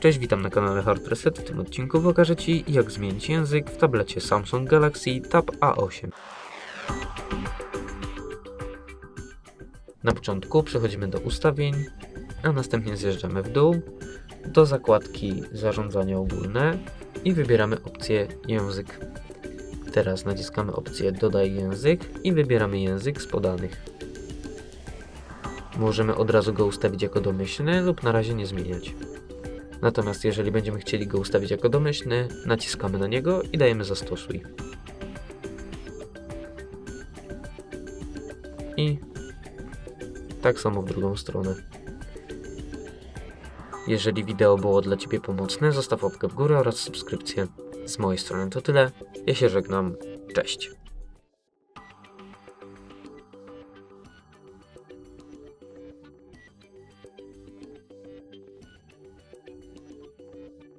Cześć, witam na kanale Hard Reset. W tym odcinku pokażę Ci, jak zmienić język w tablecie Samsung Galaxy Tab A8. Na początku przechodzimy do ustawień, a następnie zjeżdżamy w dół do zakładki Zarządzanie ogólne i wybieramy opcję Język. Teraz naciskamy opcję Dodaj język i wybieramy język z podanych. Możemy od razu go ustawić jako domyślny lub na razie nie zmieniać. Natomiast jeżeli będziemy chcieli go ustawić jako domyślny, naciskamy na niego i dajemy zastosuj. I tak samo w drugą stronę. Jeżeli wideo było dla Ciebie pomocne, zostaw łapkę w górę oraz subskrypcję. Z mojej strony to tyle. Ja się żegnam. Cześć.